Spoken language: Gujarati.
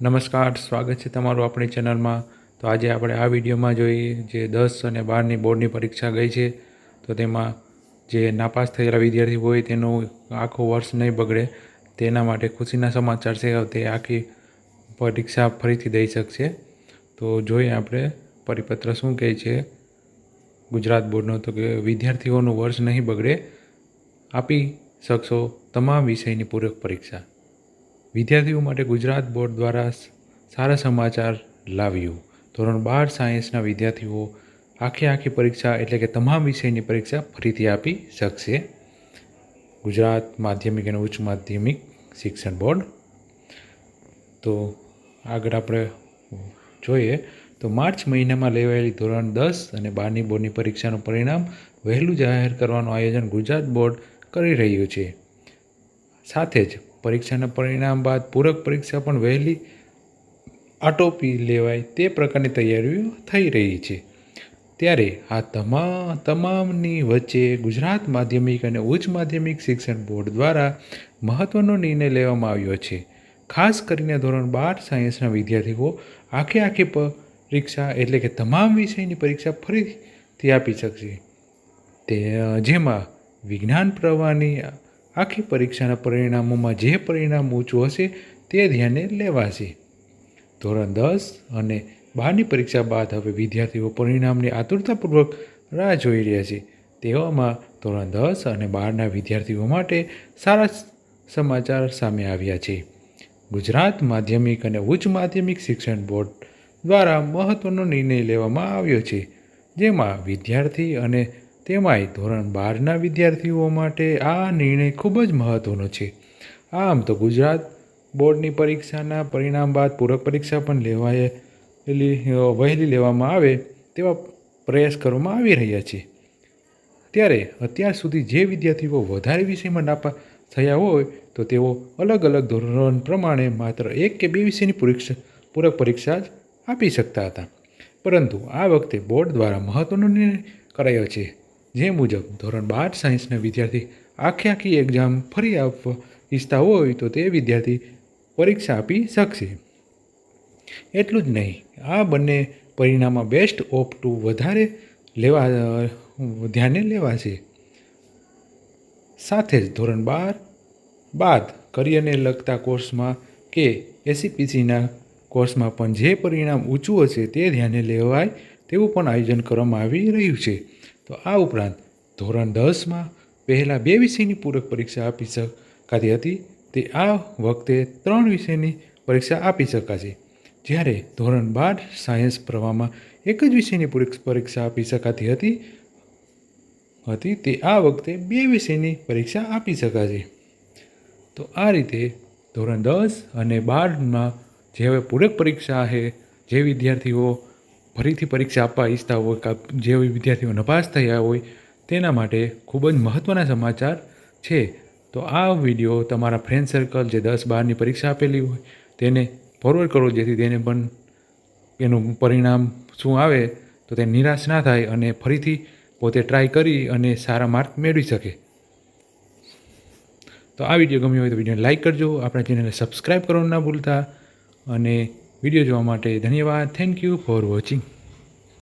નમસ્કાર, સ્વાગત છે તમારું આપણી ચેનલમાં. તો આજે આપણે આ વિડીયોમાં જોઈએ જે દસ અને બારની બોર્ડની પરીક્ષા ગઈ છે, તો તેમાં જે નાપાસ થયેલા વિદ્યાર્થી હોય તેનું આખું વર્ષ નહીં બગડે, તેના માટે ખુશીના સમાચાર છે તે આખી પરીક્ષા ફરીથી દઈ શકશે. તો જોઈએ આપણે પરિપત્ર શું કહે છે ગુજરાત બોર્ડનો, તો કે વિદ્યાર્થીઓનું વર્ષ નહીં બગડે, આપી શકશો તમામ વિષયની પૂરક પરીક્ષા. વિદ્યાર્થીઓ માટે ગુજરાત બોર્ડ દ્વારા સારા સમાચાર લાવ્યું. ધોરણ બાર સાયન્સના વિદ્યાર્થીઓ આખી આખી પરીક્ષા એટલે કે તમામ વિષયની પરીક્ષા ફરીથી આપી શકશે. ગુજરાત માધ્યમિક અને ઉચ્ચ માધ્યમિક શિક્ષણ બોર્ડ. તો આગળ આપણે જોઈએ, તો માર્ચ મહિનામાં લેવાયેલી ધોરણ દસ અને બારની બોર્ડની પરીક્ષાનું પરિણામ વહેલું જાહેર કરવાનું આયોજન ગુજરાત બોર્ડ કરી રહ્યું છે. સાથે જ પરીક્ષાના પરિણામ બાદ પૂરક પરીક્ષા પણ વહેલી આટોપી લેવાય તે પ્રકારની તૈયારીઓ થઈ રહી છે. ત્યારે આ તમા, તમામની વચ્ચે ગુજરાત માધ્યમિક અને ઉચ્ચ માધ્યમિક શિક્ષણ બોર્ડ દ્વારા મહત્ત્વનો નિર્ણય લેવામાં આવ્યો છે. ખાસ કરીને ધોરણ બાર સાયન્સના વિદ્યાર્થીઓ આખે આખી પરીક્ષા એટલે કે તમામ વિષયની પરીક્ષા ફરીથી આપી શકશે. તે, જેમાં વિજ્ઞાન પ્રવાહની આખી પરીક્ષાના પરિણામોમાં જે પરિણામ ઊંચું હશે તે ધ્યાને લેવાશે. ધોરણ દસ અને બારની પરીક્ષા બાદ હવે વિદ્યાર્થીઓ પરિણામની આતુરતાપૂર્વક રાહ જોઈ રહ્યા છે. તેવામાં ધોરણ દસ અને બારના વિદ્યાર્થીઓ માટે સારા સમાચાર સામે આવ્યા છે. ગુજરાત માધ્યમિક અને ઉચ્ચ માધ્યમિક શિક્ષણ બોર્ડ દ્વારા મહત્ત્વનો નિર્ણય લેવામાં આવ્યો છે, જેમાં વિદ્યાર્થી અને તેમાંય ધોરણ બારના વિદ્યાર્થીઓ માટે આ નિર્ણય ખૂબ જ મહત્ત્વનો છે. આમ તો ગુજરાત બોર્ડની પરીક્ષાના પરિણામ બાદ પૂરક પરીક્ષા પણ લેવાયેલી વહેલી લેવામાં આવે તેવા પ્રયાસ કરવામાં આવી રહ્યા છે. ત્યારે અત્યાર સુધી જે વિદ્યાર્થીઓ વધારે વિષયમાં નાપા થયા હોય તો તેઓ અલગ અલગ ધોરણ પ્રમાણે માત્ર એક કે બે વિષયની પરીક્ષા, પૂરક પરીક્ષા જ આપી શકતા હતા. પરંતુ આ વખતે બોર્ડ દ્વારા મહત્ત્વનો નિર્ણય કરાયો છે. જે મુજબ ધોરણ બાર સાયન્સના વિદ્યાર્થી આખી આખી એક્ઝામ ફરી આપવા ઈચ્છતા હોય તો તે વિદ્યાર્થી પરીક્ષા આપી શકશે. એટલું જ નહીં, આ બંને પરિણામમાં બેસ્ટ ઓફ ટુ વધારે લેવા, ધ્યાને લેવાશે. સાથે જ ધોરણ બાર બાદ કરિયરને લગતા કોર્સમાં કે એસીપીસીના કોર્સમાં પણ જે પરિણામ ઊંચું હશે તે ધ્યાને લેવાય તેવું પણ આયોજન કરવામાં આવી રહ્યું છે. તો આ ઉપરાંત ધોરણ દસમાં પહેલાં બે વિષયની પૂરક પરીક્ષા આપી શકાતી હતી. તે આ વખતે ત્રણ વિષયની પરીક્ષા આપી શકાશે. જ્યારે ધોરણ બાર સાયન્સ પ્રવાહમાં એક જ વિષયની પૂરક પરીક્ષા આપી શકાતી હતી હતી તે આ વખતે બે વિષયની પરીક્ષા આપી શકાશે. તો આ રીતે ધોરણ દસ અને બારમાં જે પૂરક પરીક્ષા છે જે વિદ્યાર્થીઓ ફરીથી પરીક્ષા આપવા ઈચ્છતા હોય કાં જે વિદ્યાર્થીઓ નપાસ થયા હોય, તેના માટે ખૂબ જ મહત્ત્વના સમાચાર છે. તો આ વીડિયો તમારા ફ્રેન્ડ સર્કલ જે દસ બારની પરીક્ષા આપેલી હોય, તેને ફોરવર્ડ કરો જેથી તેને પણ એનું પરિણામ શું આવે તો તે નિરાશ ના થાય અને ફરીથી પોતે ટ્રાય કરી અને સારા માર્ક મેળવી શકે. તો આ વીડિયો ગમ્યો હોય તો વિડીયોને લાઇક કરજો, આપણા ચેનલને સબસ્ક્રાઈબ કરવાનું ના ભૂલતા અને વીડિયો જોવા માટે ધન્યવાદ. Thank you for watching